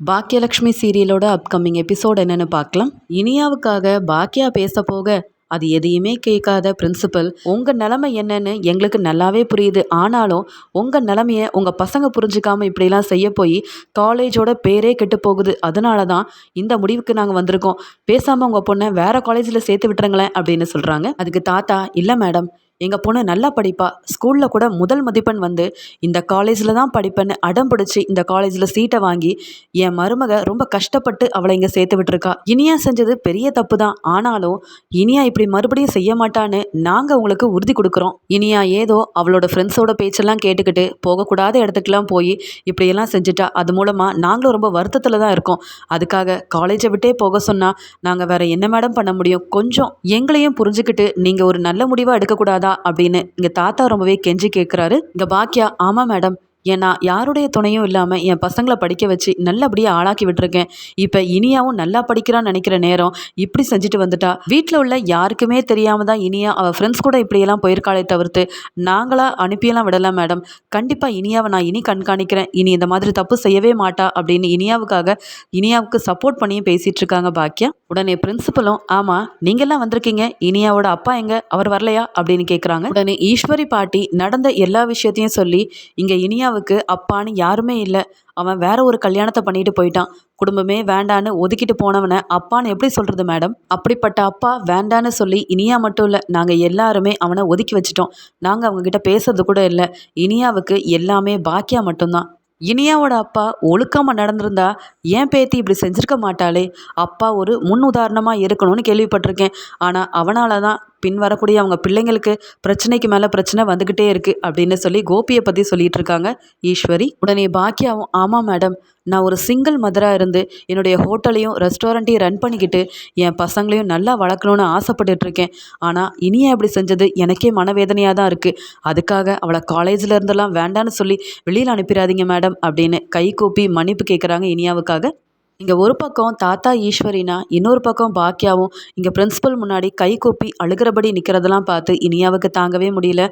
Bhagyalakshmi சீரியலோட upcoming episode என்னன்னு பார்க்கலாம். இனியாவுக்காக பாக்கியா பேச போக அது எதையுமே கேட்காத பிரின்சிபல் உங்கள் நிலமை என்னன்னு எங்களுக்கு நல்லாவே புரியுது. ஆனாலும் உங்கள் நிலமைய உங்கள் பசங்க புரிஞ்சுக்காமல் இப்படிலாம் செய்ய போய் காலேஜோட பேரே கெட்டு போகுது. அதனால தான் இந்த முடிவுக்கு நாங்கள் வந்திருக்கோம். பேசாமல் உங்கள் பொண்ணை வேற காலேஜில் சேர்த்து விட்டுருங்களேன் அப்படின்னு சொல்கிறாங்க அதுக்கு தாத்தா இல்லை மேடம் எங்கள் பொண்ணு நல்லா படிப்பா. ஸ்கூலில் கூட முதல் மதிப்பெண் வந்து இந்த காலேஜில் தான் படிப்பேன்னு அடம் பிடிச்சி இந்த காலேஜில் சீட்டை வாங்கி என் மருமக ரொம்ப கஷ்டப்பட்டு அவளை இங்கே சேர்த்து விட்டுருக்கா. இனியா செஞ்சது பெரிய தப்பு தான். ஆனாலும் இனியா இப்படி மறுபடியும் செய்ய மாட்டான்னு நாங்கள் உங்களுக்கு உறுதி கொடுக்குறோம். இனியா ஏதோ அவளோட ஃப்ரெண்ட்ஸோட பேச்செல்லாம் கேட்டுக்கிட்டு போகக்கூடாத இடத்துக்குலாம் போய் இப்படியெல்லாம் செஞ்சுட்டா. அது மூலமாக நாங்களும் ரொம்ப வருத்தத்தில் தான் இருக்கோம். அதுக்காக காலேஜை விட்டே போக சொன்னால் நாங்கள் வேறு என்ன மேடம் பண்ண முடியும்? கொஞ்சம் எங்களையும் புரிஞ்சுக்கிட்டு நீங்கள் ஒரு நல்ல முடிவாக எடுக்கக்கூடாதா? அப்படின்னு இங்கே தாத்தா ரொம்பவே கெஞ்சி கேட்குறாரு இங்கே பாக்கியா ஆமாம் மேடம் ஏன்னா யாருடைய துணையும் இல்லாமல் என் பசங்களை படிக்க வச்சு நல்லபடியாக ஆளாக்கி விட்டுருக்கேன். இப்போ இனியாவும் நல்லா படிக்கிறான்னு நினைக்கிற நேரம் இப்படி செஞ்சுட்டு வந்துட்டா வீட்டில் உள்ள யாருக்குமே தெரியாமல் தான் இனியா அவள் ஃப்ரெண்ட்ஸ் கூட இப்படியெல்லாம் போயிருக்காளே தவிர்த்து நாங்களாக அனுப்பியெல்லாம் விடலாம் மேடம் கண்டிப்பாக இனியாவை நான் இனி கண்காணிக்கிறேன். இனி இந்த மாதிரி தப்பு செய்யவே மாட்டா அப்படின்னு இனியாவுக்காக இனியாவுக்கு சப்போர்ட் பண்ணியும் பேசிகிட்டு இருக்காங்க பாக்கியா. உடனே பிரின்சிபலும் ஆமாம் நீங்கள்லாம் வந்திருக்கீங்க. இனியாவோட அப்பா எங்க? அவர் வரலையா? அப்படின்னு கேட்குறாங்க உடனே ஈஸ்வரி பாட்டி நடந்த எல்லா விஷயத்தையும் சொல்லி இங்கே இனியாவுக்கு அப்பான்னு யாருமே இல்லை. அவன் வேற ஒரு கல்யாணத்தை பண்ணிட்டு போயிட்டான். குடும்பமே வேண்டான்னு ஒதுக்கிட்டு போனவனை அப்பான்னு எப்படி சொல்கிறது மேடம்? அப்படிப்பட்ட அப்பா வேண்டான்னு சொல்லி இனியா மட்டும் இல்லை நாங்கள் எல்லாருமே அவனை ஒதுக்கி வச்சிட்டோம். நாங்கள் அவங்கக்கிட்ட பேசுறது கூட இல்லை. இனியாவுக்கு எல்லாமே பாக்கியா மட்டும்தான். இனியாவோட அப்பா ஒழுக்கமாக நடந்திருந்தா ஏன் பேத்தி இப்படி செஞ்சுருக்க மாட்டாளே? அப்பா ஒரு முன் உதாரணமாக இருக்கணும்னு கேள்விப்பட்டிருக்கேன். ஆனால் அவனால தான் பின் வரக்கூடிய அவங்க பிள்ளைங்களுக்கு பிரச்சனைக்கு மேலே பிரச்சனை வந்துக்கிட்டே இருக்குது அப்படின்னு சொல்லி கோபியை பற்றி சொல்லிட்டு இருக்காங்க. ஈஸ்வரி உடனே பாக்கியாவும் ஆமாம் மேடம் நான் ஒரு சிங்கிள் மதராக இருந்து என்னுடைய ஹோட்டலையும் ரெஸ்டாரண்ட்டையும் ரன் பண்ணிக்கிட்டு என் பசங்களையும் நல்லா வளர்க்கணும்னு ஆசைப்பட்டுட்டு இருக்கேன். ஆனால் இனியா இப்படி செஞ்சது எனக்கே மனவேதனையாக தான் இருக்குது அதுக்காக அவளை காலேஜில் இருந்தெல்லாம் வேண்டான்னு சொல்லி வெளியில் அனுப்பிடாதீங்க மேடம் அப்படின்னு கை கூப்பி மன்னிப்பு கேட்குறாங்க இனியாவுக்காக. இங்கே ஒரு பக்கம் தாத்தா ஈஸ்வரினா இன்னொரு பக்கம் பாக்கியாவும் இங்கே பிரின்சிபல் முன்னாடி கை கூப்பி அழுகிறபடி நிற்கிறதெல்லாம் பார்த்து இனியாவுக்கு தாங்கவே முடியல.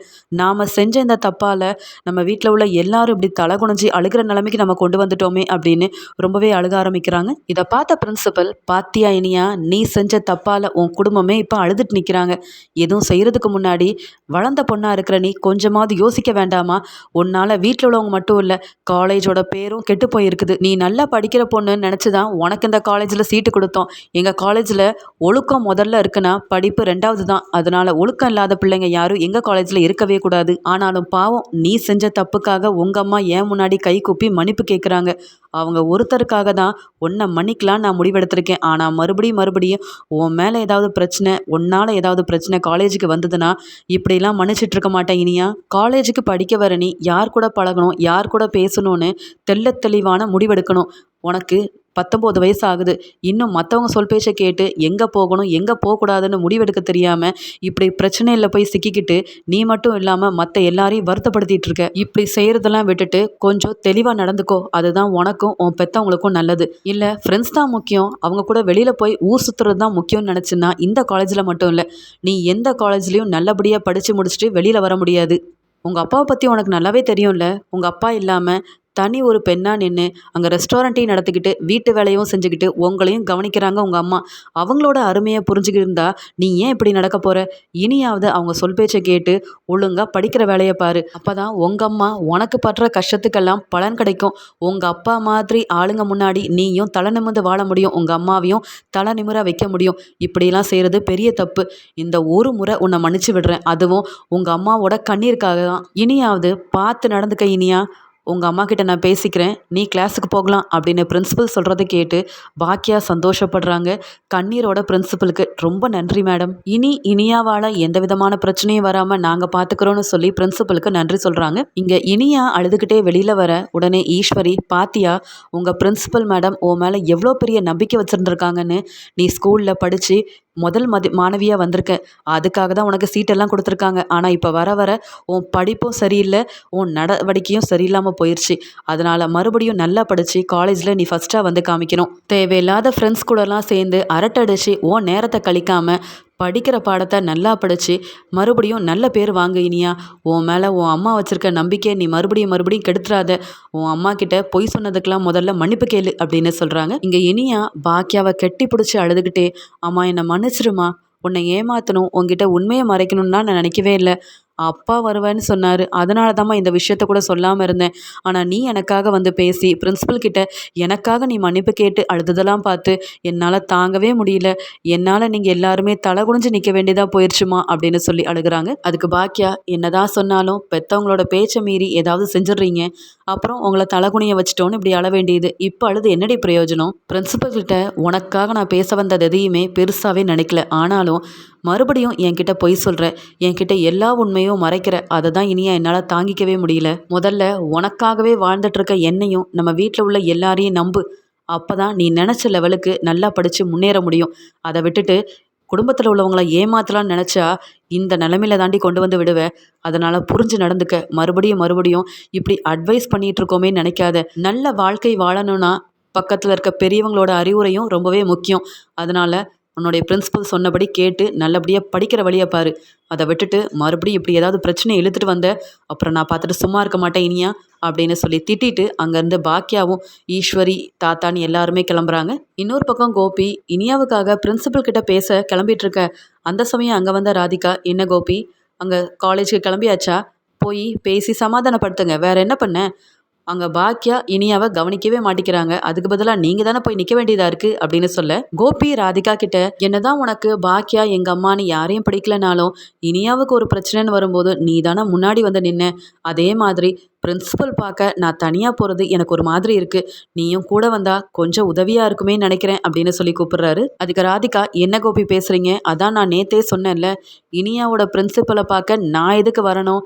நாம் செஞ்ச இந்த தப்பால் நம்ம வீட்டில் உள்ள எல்லாரும் இப்படி தலை குனிஞ்சு அழுகிற நிலைமைக்கு நம்ம கொண்டு வந்துட்டோமே அப்படின்னு ரொம்பவே அழுக ஆரம்பிக்கிறாங்க. இதை பார்த்த பிரின்சிபல் பாத்தியா இனியா நீ செஞ்ச தப்பால் உன் குடும்பமே இப்போ அழுதுட்டு நிற்கிறாங்க எதுவும் செய்கிறதுக்கு முன்னாடி வளர்ந்த பொண்ணாக இருக்கிற நீ கொஞ்சமாவது யோசிக்க வேண்டாமா? உன்னால் வீட்டில் உள்ளவங்க மட்டும் இல்லை காலேஜோட பேரும் கெட்டு போயிருக்குது. நீ நல்லா படிக்கிற பொண்ணுன்னு நினச்சி தான் உனக்கு இந்த காலேஜில் சீட்டு கொடுத்தோம். எங்கள் காலேஜில் ஒழுக்கம் முதல்ல இருக்குன்னா படிப்பு ரெண்டாவது தான். அதனால் ஒழுக்கம் இல்லாத பிள்ளைங்க யாரும் எங்கள் காலேஜில் இருக்கவே கூடாது. ஆனாலும் பாவம் நீ செஞ்ச தப்புக்காக உங்கள் அம்மா ஏன் முன்னாடி கை கூப்பி மன்னிப்பு கேட்குறாங்க அவங்க ஒருத்தருக்காக தான் உன்னை மன்னிக்கலாம் நான் முடிவெடுத்திருக்கேன். ஆனால் மறுபடியும் மறுபடியும் உன் மேலே ஏதாவது பிரச்சனை உன்னால் ஏதாவது பிரச்சனை காலேஜுக்கு வந்ததுன்னா இப்படிலாம் மன்னிச்சிட்டு இருக்க மாட்டேன் இனியா. காலேஜுக்கு படிக்க வர நீ யார் கூட பழகணும் யார் கூட பேசணும்னு தெள்ள தெளிவான முடிவெடுக்கணும். உனக்கு பத்தொம்போது வயசு ஆகுது இன்னும் மற்றவங்க சொல் பேச்சை கேட்டு எங்கே போகணும் எங்கே போகக்கூடாதுன்னு முடிவெடுக்க தெரியாமல் இப்படி பிரச்சனையில் போய் சிக்கிக்கிட்டு நீ மட்டும் இல்லாமல் மற்ற எல்லாரையும் வருத்தப்படுத்திட்டு இருக்க. இப்படி செய்கிறதெல்லாம் விட்டுட்டு கொஞ்சம் தெளிவாக நடந்துக்கோ. அதுதான் உனக்கும் உன் பெற்றவங்களுக்கும் நல்லது. இல்லை ஃப்ரெண்ட்ஸ் தான் முக்கியம். அவங்க கூட வெளியில் போய் ஊர் சுற்றுறது தான் முக்கியம்னு நினச்சின்னா இந்த காலேஜில் மட்டும் இல்லை நீ எந்த காலேஜ்லேயும் நல்லபடியாக படித்து முடிச்சுட்டு வெளியில் வர முடியாது. உங்கள் அப்பாவை பற்றி உனக்கு நல்லாவே தெரியும்ல. உங்கள் அப்பா இல்லாமல் தனி ஒரு பெண்ணாக நின்று அங்கே ரெஸ்டாரண்ட்டையும் நடத்திக்கிட்டு வீட்டு வேலையும் செஞ்சுக்கிட்டு உங்களையும் கவனிக்கிறாங்க உங்கள் அம்மா. அவங்களோட அருமையை புரிஞ்சுக்கிட்டு நீ ஏன் இப்படி நடக்க போகிற இனியாவது அவங்க சொல் பேச்சை கேட்டு ஒழுங்காக படிக்கிற வேலையை பாரு. அப்போ தான் உங்கள் அம்மா உனக்கு படுற கஷ்டத்துக்கெல்லாம் பலன் கிடைக்கும். உங்கள் அப்பா மாதிரி ஆளுங்க முன்னாடி நீயும் தலை நிமிர்ந்து வாழ முடியும். உங்கள் அம்மாவையும் தலை நிமிர வைக்க முடியும். இப்படிலாம் செய்கிறது பெரிய தப்பு. இந்த ஒரு முறை உன்னை மன்னிச்சு விடுறேன். அதுவும் உங்கள் அம்மாவோட கண்ணீருக்காக தான். இனியாவது பார்த்து நடந்துக்க இனியா. உங்கள் அம்மா கிட்ட நான் பேசிக்கிறேன். நீ கிளாஸுக்கு போகலாம் அப்படின்னு பிரின்சிபல் சொல்கிறத கேட்டு பாக்கியா சந்தோஷப்படுறாங்க. கண்ணீரோட பிரின்சிபலுக்கு ரொம்ப நன்றி மேடம் இனி இனியாவால் எந்த விதமான பிரச்சனையும் வராமல் நாங்கள் பார்த்துக்குறோன்னு சொல்லி பிரின்சிபலுக்கு நன்றி சொல்கிறாங்க இங்கே இனியா அழுதுகிட்டே வெளியில் வர உடனே ஈஸ்வரி பாத்தியா உங்கள் பிரின்சிபல் மேடம் உன் மேலே எவ்வளோ பெரிய நம்பிக்கை வச்சுருந்துருக்காங்கன்னு நீ ஸ்கூலில் படித்து முதல் மதி மாணவியாக வந்திருக்கேன். அதுக்காக தான் உனக்கு சீட்டெல்லாம் கொடுத்துருக்காங்க. ஆனால் இப்போ வர வர உன் படிப்பும் சரியில்லை உன் நடவடிக்கையும் சரியில்லாமல் போயிடுச்சு அதனால் மறுபடியும் நல்லா படித்து காலேஜில் நீ ஃபஸ்ட்டாக வந்து காமிக்கணும். தேவையில்லாத ஃப்ரெண்ட்ஸ் கூடலாம் சேர்ந்து அரட்டடிச்சு உன் நேரத்தை கழிக்காமல் படிக்கிற பாடத்தை நல்லா படித்து மறுபடியும் நல்ல பேர் வாங்க இனியா. உன் மேலே உன் அம்மா வச்சுருக்க நம்பிக்கையை நீ மறுபடியும் மறுபடியும் கெடுத்துறாத. உன் அம்மா கிட்ட பொய் சொன்னதுக்கெல்லாம் முதல்ல மன்னிப்பு கேளு அப்படின்னு சொல்கிறாங்க இங்கே இனியா பாக்கியாவை கெட்டி பிடிச்சி அழுதுகிட்டே அம்மா என்னை மன்னிச்சிருமா உன்னை ஏமாற்றணும் உன்கிட்ட உண்மையை மறைக்கணும்னா நான் நினைக்கவே இல்லை. அப்பா வருவேன்னு சொன்னார். அதனால தாம்மா இந்த விஷயத்த கூட சொல்லாமல் இருந்தேன். ஆனால் நீ எனக்காக வந்து பேசி பிரின்ஸிபல் கிட்ட எனக்காக நீ மன்னிப்பு கேட்டு அழுததெல்லாம் பார்த்து என்னால் தாங்கவே முடியல. என்னால் நீங்கள் எல்லாருமே தலை குனிஞ்சு நிற்க வேண்டியதாக போயிடுச்சுமா அப்படின்னு சொல்லி அழுகுறாங்க. அதுக்கு பாக்கியா என்னதான் சொன்னாலும் பெற்றவங்களோட பேச்சை மீறி ஏதாவது செஞ்சிடுறீங்க. அப்புறம் உங்களை தலகுனிய வச்சுட்டோன்னு இப்படி அழ வேண்டியது. இப்போ அழுது என்னடி பிரயோஜனம்? பிரின்சிபல் கிட்ட உனக்காக நான் பேச வந்தது எதையுமே பெருசாகவே நினைக்கல. ஆனாலும் மறுபடியும் என்கிட்ட பொய் சொல்கிற என்கிட்ட எல்லா உண்மையும் மறைக்கிற அதை தான் இனியா என்னால் தாங்கிக்கவே முடியல. முதல்ல உனக்காகவே வாழ்ந்துட்டுருக்க என்னையும் நம்ம வீட்டில் உள்ள எல்லாரையும் நம்பு. அப்போ தான் நீ நினச்ச லெவலுக்கு நல்லா படித்து முன்னேற முடியும். அதை விட்டுட்டு குடும்பத்தில் உள்ளவங்கள ஏமாத்தலாம்னு நினச்சா இந்த நிலமையில தாண்டி கொண்டு வந்து விடுவேன் அதனால் புரிஞ்சு நடந்துக்க. மறுபடியும் மறுபடியும் இப்படி அட்வைஸ் பண்ணிகிட்டு இருக்கோமே நினைக்காத. நல்ல வாழ்க்கை வாழணும்னா பக்கத்தில் இருக்க பெரியவங்களோட அறிவுரையும் ரொம்பவே முக்கியம். அதனால் உன்னுடைய பிரின்ஸிபல் சொன்னபடி கேட்டு நல்லபடியாக படிக்கிற வழியை பாரு. அதை விட்டுட்டு மறுபடியும் இப்படி ஏதாவது பிரச்சனை இழுத்துட்டு வந்த அப்புறம் நான் பார்த்துட்டு சும்மா இருக்க மாட்டேன் இனியா அப்படின்னு சொல்லி திட்டிட்டு அங்கேருந்து பாக்கியாவும் ஈஸ்வரி தாத்தான்னு எல்லாருமே கிளம்புறாங்க. இன்னொரு பக்கம் கோபி இனியாவுக்காக பிரின்சிபல் கிட்ட பேச கிளம்பிட்டு இருக்க. அந்த சமயம் அங்கே வந்த ராதிகா என்ன கோபி? அங்கே காலேஜுக்கு கிளம்பியாச்சா? போய் பேசி சமாதானப்படுத்துங்க. வேற என்ன பண்ண? அங்கே பாக்கியா இனியாவை கவனிக்கவே மாட்டேங்கிறாங்க அதுக்கு பதிலாக நீங்கள் தானே போய் நிற்க வேண்டியதாக இருக்குது அப்படின்னு சொல்ல கோபி ராதிகா கிட்ட என்னதான் உனக்கு பாக்கியா எங்கள் அம்மான்னு யாரையும் பிடிக்கலனாலும் இனியாவுக்கு ஒரு பிரச்சனைன்னு வரும்போது நீ தானே முன்னாடி வந்து நின்ன. அதே மாதிரி பிரின்சிபல் பார்க்க நான் தனியாக போகிறது எனக்கு ஒரு மாதிரி இருக்குது நீயும் கூட வந்தா கொஞ்சம் உதவியாக இருக்குமே நினைக்கிறேன் அப்படின்னு சொல்லி கூப்பிடுறாரு. அதுக்கு ராதிகா என்ன கோபி பேசுகிறீங்க அதான் நான் நேத்தே சொன்னேன்ல இனியாவோட பிரின்சிபலை பார்க்க நான் எதுக்கு வரணும்?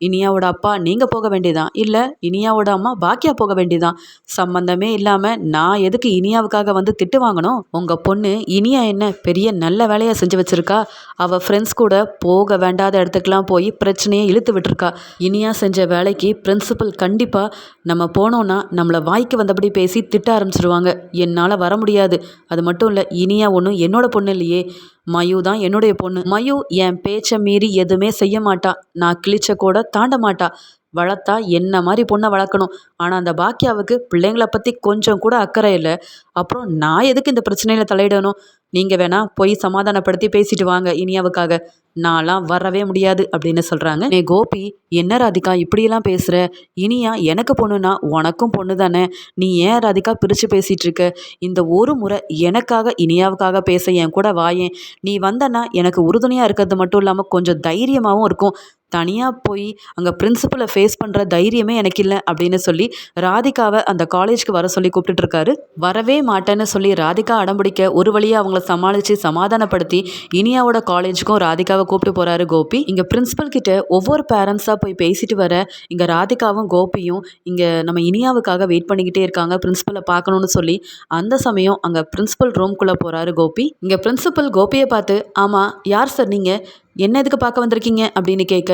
இனியாவோட அப்பா நீங்கள் போக வேண்டியதான் இல்லை இனியாவோட அம்மா பாக்கியா போக வேண்டியதான் சம்மந்தமே இல்லாமல் நான் எதுக்கு இனியாவுக்காக வந்து திட்டு வாங்கணும்? உங்கள் பொண்ணு இனியா என்ன பெரிய நல்ல வேலையை செஞ்சு வச்சுருக்கா? அவள் ஃப்ரெண்ட்ஸ் கூட போக வேண்டாத இடத்துக்குலாம் போய் பிரச்சனையை இழுத்து விட்டுருக்கா. இனியா செஞ்ச வேலைக்கு பிரின்சிபல் கண்டிப்பாக நம்ம போனோன்னா நம்மளை வாய்க்கு வந்தபடி பேசி திட்ட ஆரம்பிச்சிருவாங்க. என்னால் வர முடியாது. அது மட்டும் இல்லை இனியா ஒன்றும் என்னோட பொண்ணு இல்லையே. மயு தான் என்னுடைய பொண்ணு. மயு என் பேச்சை மீறி எதுவுமே செய்ய மாட்டா. நான் கிழிச்ச கூட தாண்ட மாட்டா. வளர்த்தா என்ன மாதிரி பொண்ணை வளர்க்கணும்? ஆனால் அந்த பாக்கியாவுக்கு பிள்ளைங்களை பற்றி கொஞ்சம் கூட அக்கறை இல்லை. அப்புறம் நான் எதுக்கு இந்த பிரச்சனையில் தலையிடணும்? நீங்கள் வேணால் போய் சமாதானப்படுத்தி பேசிட்டு வாங்க இனியாவுக்காக. நான்லாம் வரவே முடியாது அப்படின்னு சொல்கிறாங்க நே கோபி என்ன ராதிகா இப்படியெல்லாம் பேசுகிற இனியா எனக்கு பொண்ணுனா உனக்கும் பொண்ணு தானே நீ ஏன் ராதிகா பிரித்து பேசிகிட்டு இருக்க இந்த ஒரு முறை எனக்காக இனியாவுக்காக பேச என் கூட வாயேன். நீ வந்தனா எனக்கு உறுதுணையாக இருக்கிறது மட்டும் இல்லாமல் கொஞ்சம் தைரியமாகவும் இருக்கும். தனியாக போய் அங்கே பிரின்சிபலை ஃபேஸ் பண்ணுற தைரியமே எனக்கு இல்லை அப்படின்னு சொல்லி ராதிகாவை அந்த காலேஜ்க்கு வர சொல்லி கூப்பிட்டுருக்காரு வரவே மாட்டேன்னு சொல்லி ராதிகா அடம்பிடிக்க ஒரு வழியாக அவங்கள சமாளித்து சமாதானப்படுத்தி இனியாவோட காலேஜுக்கும் ராதிகாவை கூப்பிட்டு போகிறாரு கோபி. இங்கே பிரின்சிபல் கிட்ட ஒவ்வொரு பேரண்ட்ஸாக போய் பேசிட்டு வர இங்கே ராதிகாவும் கோபியும் இங்கே நம்ம இனியாவுக்காக வெயிட் பண்ணிக்கிட்டே இருக்காங்க. பிரின்சிபலை பார்க்கணுன்னு சொல்லி அந்த சமயம் அங்கே பிரின்சிபல் ரூம்குள்ளே போகிறாரு கோபி. இங்கே பிரின்சிபல் கோபியை பார்த்து ஆமாம் யார் சார் நீங்கள் என்ன எதுக்கு பார்க்க வந்திருக்கீங்க? அப்படின்னு கேட்க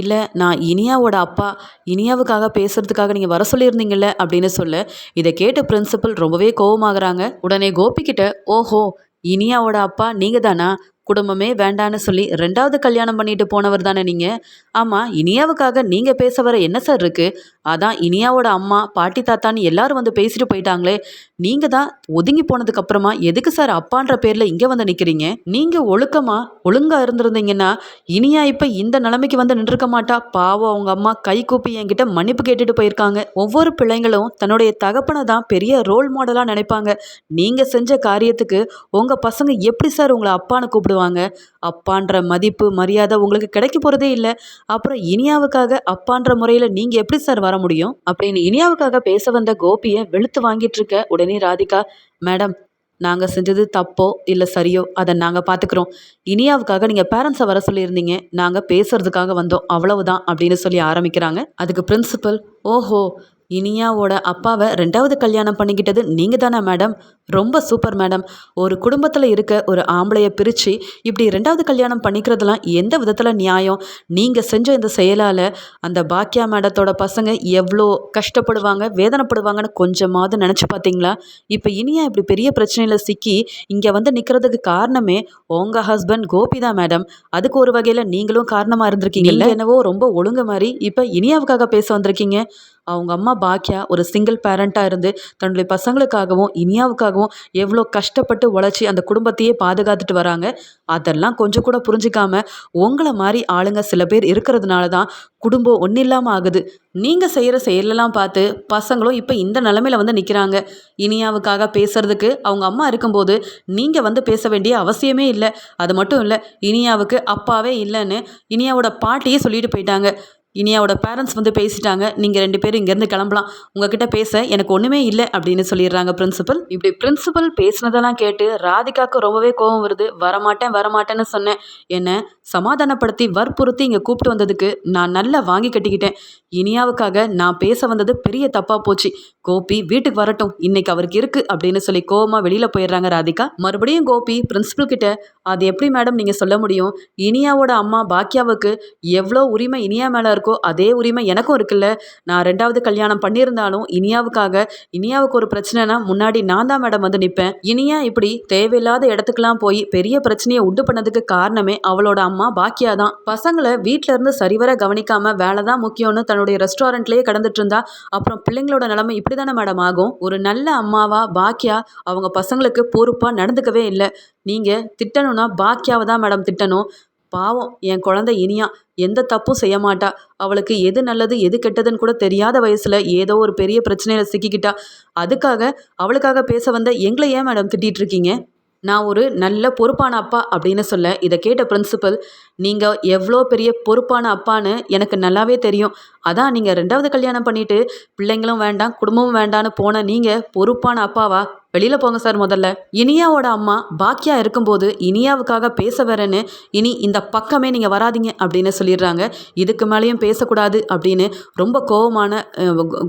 இல்லை நான் இனியாவோட அப்பா. இனியாவுக்காக பேசுறதுக்காக நீங்கள் வர சொல்லியிருந்தீங்கல்ல? அப்படின்னு சொல்ல இதை கேட்ட பிரின்சிபல் ரொம்பவே கோவமாகறாங்க. உடனே கோபிக்கிட்ட ஓஹோ இனியாவோட அப்பா நீங்கள் தானா குடும்பமே வேண்டான்னு சொல்லி ரெண்டாவது கல்யாணம் பண்ணிட்டு போனவர் தானே நீங்கள் ஆமாம் இனியாவுக்காக நீங்கள் பேச வர என்ன சார் இருக்குது அதான் இனியாவோட அம்மா பாட்டி தாத்தான்னு எல்லாரும் வந்து பேசிட்டு போயிட்டாங்களே. நீங்கள் தான் ஒதுங்கி போனதுக்கு அப்புறமா எதுக்கு சார் அப்பான்ற பேரில் இங்கே வந்து நிற்கிறீங்க நீங்கள் ஒழுக்கமாக ஒழுங்காக இருந்திருந்தீங்கன்னா இனியா இப்போ இந்த நிலைமைக்கு வந்து நின்றுக்க மாட்டா. பாவம் அவங்க அம்மா கை கூப்பி என்கிட்ட மன்னிப்பு கேட்டுட்டு போயிருக்காங்க. ஒவ்வொரு பிள்ளைங்களும் தன்னுடைய தகப்பனை தான் பெரிய ரோல் மாடலாக நினைப்பாங்க. நீங்கள் செஞ்ச காரியத்துக்கு உங்கள் பசங்க எப்படி சார் உங்களை அப்பான்னு கூப்பிடுவாங்க? அப்பான்ற மதிப்பு மரியாதை உங்களுக்கு கிடைக்க போகிறதே இல்லை. அப்புறம் இனியாவுக்காக அப்பான்ற முறையில் நீங்கள் எப்படி சார் வர முடியும்? அப்படின்னு இனியாவுக்காக பேச வந்த கோபியை வெளுத்து வாங்கிட்டு இருக்க உடனே ராதிகா மேடம் நாங்கள் செஞ்சது தப்போ இல்லை சரியோ? அதை நாங்கள் பார்த்துக்குறோம் இனியாவுக்காக நீங்கள் பேரண்ட்ஸை வர சொல்லியிருந்தீங்க. நாங்கள் பேசுறதுக்காக வந்தோம். அவ்வளவுதான். அப்படின்னு சொல்லி ஆரம்பிக்கிறாங்க. அதுக்கு பிரின்சிபல் ஓஹோ இனியாவோட அப்பாவை ரெண்டாவது கல்யாணம் பண்ணிக்கிட்டது நீங்கள் தானே மேடம்? ரொம்ப சூப்பர் மேடம். ஒரு குடும்பத்தில் இருக்க ஒரு ஆம்பளையை பிரித்து இப்படி ரெண்டாவது கல்யாணம் பண்ணிக்கிறதுலாம் எந்த விதத்தில் நியாயம்? நீங்கள் செஞ்ச இந்த செயலால் அந்த பாக்கியா மேடத்தோட பசங்க எவ்வளோ கஷ்டப்படுவாங்க வேதனைப்படுவாங்கன்னு கொஞ்சமாவது நினச்சி பார்த்தீங்களா இப்போ இனியா இப்படி பெரிய பிரச்சனையில் சிக்கி இங்கே வந்து நிற்கிறதுக்கு காரணமே உங்கள் ஹஸ்பண்ட் கோபி தான் மேடம். அதுக்கு ஒரு வகையில் நீங்களும் காரணமாக இருந்திருக்கீங்கல்ல? என்னவோ ரொம்ப ஒழுங்கு மாதிரி இப்போ இனியாவுக்காக பேச வந்திருக்கீங்க. அவங்க அம்மா பாக்கியா ஒரு சிங்கிள் பேரண்ட்டாக இருந்து தன்னுடைய பசங்களுக்காகவும் இனியாவுக்காகவும் எவ்வளோ கஷ்டப்பட்டு உழைச்சி அந்த குடும்பத்தையே பாதுகாத்துட்டு வராங்க. அதெல்லாம் கொஞ்சம் கூட புரிஞ்சிக்காம உங்களை மாதிரி ஆளுங்க சில பேர் இருக்கிறதுனால தான் குடும்பம் ஒன்றும் இல்லாமல் ஆகுது. நீங்கள் செய்கிற செயலெல்லாம் பார்த்து பசங்களும் இப்போ இந்த நிலமையில வந்து நிற்கிறாங்க இனியாவுக்காக பேசுறதுக்கு அவங்க அம்மா இருக்கும்போது நீங்கள் வந்து பேச வேண்டிய அவசியமே இல்லை. அது மட்டும் இல்லை இனியாவுக்கு அப்பாவே இல்லைன்னு இனியாவோட பாட்டியே சொல்லிட்டு போயிட்டாங்க. இனியாவோட பேரண்ட்ஸ் வந்து பேசிட்டாங்க. நீங்கள் ரெண்டு பேரும் இங்கேருந்து கிளம்பலாம். உங்ககிட்ட பேச எனக்கு ஒன்றுமே இல்லை அப்படின்னு சொல்லிடுறாங்க பிரின்சிபல் இப்படி பிரின்சிபல் பேசினதெல்லாம் கேட்டு ராதிகாவுக்கு ரொம்பவே கோபம் வருது. வரமாட்டேன் வரமாட்டேன்னு சொன்னேன். என்னை? சமாதானப்படுத்தி வற்புறுத்தி இங்கே கூப்பிட்டு வந்ததுக்கு நான் நல்லா வாங்கி கட்டிக்கிட்டேன். இனியாவுக்காக நான் பேச வந்தது பெரிய தப்பாக போச்சு. கோபி வீட்டுக்கு வரட்டும். இன்னைக்கு அவருக்கு இருக்குது அப்படின்னு சொல்லி கோபமாக வெளியில் போயிடுறாங்க ராதிகா. மறுபடியும் கோபி பிரின்சிபல் கிட்ட அது எப்படி மேடம் நீங்கள் சொல்ல முடியும்? இனியாவோட அம்மா பாக்கியாவுக்கு எவ்வளோ உரிமை இனியா மேலே இருக்கோ அதே உரிமை எனக்கும் இருக்குல்ல. நான் ரெண்டாவது கல்யாணம் பண்ணியிருந்தாலும் இனியாவுக்காக இனியாவுக்கு ஒரு பிரச்சனைனா முன்னாடி நான் தான் மேடம் வந்து நிற்பேன் இனியா இப்படி தேவையில்லாத இடத்துக்குலாம் போய் பெரிய பிரச்சனையை உண்டு பண்ணதுக்கு காரணமே அவளோட அம்மா பாக்கியா தான். பசங்களை வீட்டில இருந்து சரிவர கவனிக்காம வேலை தான் முக்கியம்னு தன்னுடைய ரெஸ்டாரண்ட்லேயே கடந்துட்டு இருந்தா அப்புறம் பிள்ளைங்களோட நிலைமை இப்படி தானே மேடம் ஆகும்? ஒரு நல்ல அம்மாவா பாக்கியா அவங்க பசங்களுக்கு பொறுப்பாக நடந்துக்கவே இல்லை. நீங்கள் திட்டணும்னா பாக்கியாவை தான் மேடம் திட்டணும். பாவம் என் குழந்தை இனியா எந்த தப்பும் செய்ய மாட்டா. அவளுக்கு எது நல்லது எது கெட்டதுன்னு கூட தெரியாத வயசில் ஏதோ ஒரு பெரிய பிரச்சனையில் சிக்கிக்கிட்டா. அதுக்காக அவளுக்காக பேச வந்த எங்களை ஏன் மேடம் திட்டிகிட்டு இருக்கீங்க? நான் ஒரு நல்ல பொறுப்பான அப்பா அப்படின்னு சொல்ல இதை கேட்ட பிரின்சிபல் நீங்கள் எவ்வளோ பெரிய பொறுப்பான அப்பான்னு எனக்கு நல்லாவே தெரியும். அதான் நீங்கள் ரெண்டாவது கல்யாணம் பண்ணிவிட்டு பிள்ளைங்களும் வேண்டாம் குடும்பமும் வேண்டான்னு போன நீங்கள் பொறுப்பான அப்பாவா? வெளியில் போங்க சார் முதல்ல. இனியாவோட அம்மா பாக்கியா இருக்கும்போது இனியாவுக்காக பேச வரேன்னு இனி இந்த பக்கமே நீங்கள் வராதிங்க அப்படின்னு சொல்லிடுறாங்க. இதுக்கு மேலேயும் பேசக்கூடாது அப்படின்னு ரொம்ப கோவமான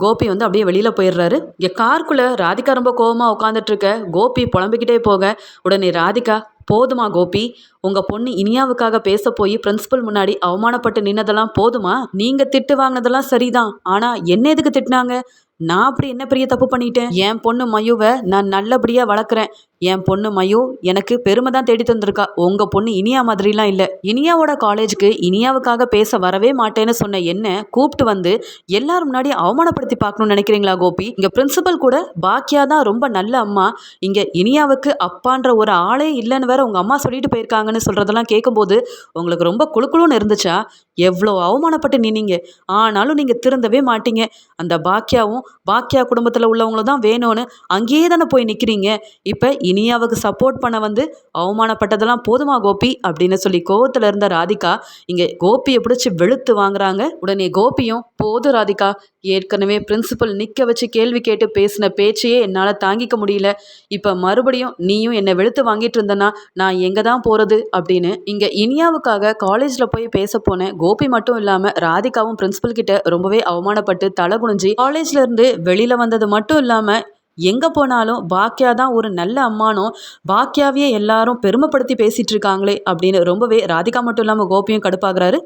கோபி வந்து அப்படியே வெளியில் போயிடுறாரு. இங்கே கார்க்குள்ளே ராதிகா ரொம்ப கோவமாக உட்காந்துட்ருக்க கோபி புலம்பிக்கிட்டே போக உடனே ராதிகா போதுமா கோபி உங்கள் பொண்ணு இனியாவுக்காக பேச போய் பிரின்ஸிபல் முன்னாடி அவமானப்பட்டு நின்னதெல்லாம் போதுமா? நீங்கள் திட்டு வாங்கினதெல்லாம் சரிதான். ஆனால் என்ன எதுக்கு திட்டினாங்க? நான் அப்படி என்ன பெரிய தப்பு பண்ணிட்டேன்? என் பொண்ணு மயுவை நான் நல்லபடியாக வளர்க்குறேன். என் பொண்ணு மயோ எனக்கு பெருமை தான் தேடி தந்திருக்கா. உங்கள் பொண்ணு இனியா மாதிரிலாம் இல்லை. இனியாவோட காலேஜுக்கு இனியாவுக்காக பேச வரவே மாட்டேன்னு சொன்ன என்ன கூப்பிட்டு வந்து எல்லாரும் முன்னாடி அவமானப்படுத்தி பார்க்கணும்னு நினைக்கிறீங்களா கோபி? இங்கே பிரின்சிபல் கூட பாக்கியா தான் ரொம்ப நல்ல அம்மா. இங்கே இனியாவுக்கு அப்பான்ற ஒரு ஆளே இல்லைன்னு வேற உங்கள் அம்மா சொல்லிட்டு போயிருக்காங்கன்னு சொல்கிறதெல்லாம் கேட்கும்போது உங்களுக்கு ரொம்ப குழுக்குழுன்னு இருந்துச்சா? எவ்வளோ அவமானப்பட்டு நின்னீங்க. ஆனாலும் நீங்கள் திருந்தவே மாட்டீங்க. அந்த பாக்கியாவும் பாக்கியா குடும்பத்தில் உள்ளவங்களும் தான் வேணும்னு அங்கேயே தானே போய் நிற்கிறீங்க இப்போ இனியாவுக்கு சப்போர்ட் பண்ண வந்து அவமானப்பட்டதெல்லாம் போதுமா கோபி? அப்படின்னு சொல்லி கோவத்தில் இருந்த ராதிகா இங்கே கோபியை பிடிச்சி வெளுத்து வாங்குறாங்க. உடனே கோபியும் போதும் ராதிகா ஏற்கனவே பிரின்சிபல் நிற்க வச்சு கேள்வி கேட்டு பேசின பேச்சையே என்னால் தாங்கிக்க முடியல. இப்போ மறுபடியும் நீயும் என்னை வெளுத்து வாங்கிட்டு இருந்தனா நான் எங்கே தான் போகிறது அப்படின்னு இங்கே இனியாவுக்காக காலேஜில் போய் பேச போனேன் கோபி மட்டும் இல்லாமல் ராதிகாவும் பிரின்சிபல் கிட்ட ரொம்பவே அவமானப்பட்டு தலை குனிஞ்சு காலேஜ்ல இருந்து வெளியில் வந்தது மட்டும் இல்லாமல் எங்கே போனாலும் பாக்கியா தான் ஒரு நல்ல அம்மானும் பாக்கியாவையே எல்லாரும் பெருமைப்படுத்தி பேசிகிட்டு இருக்காங்களே அப்படின்னு ரொம்பவே ராதிகா மட்டும் இல்லாமல் கோபியும் கடுப்பாகிறாரு.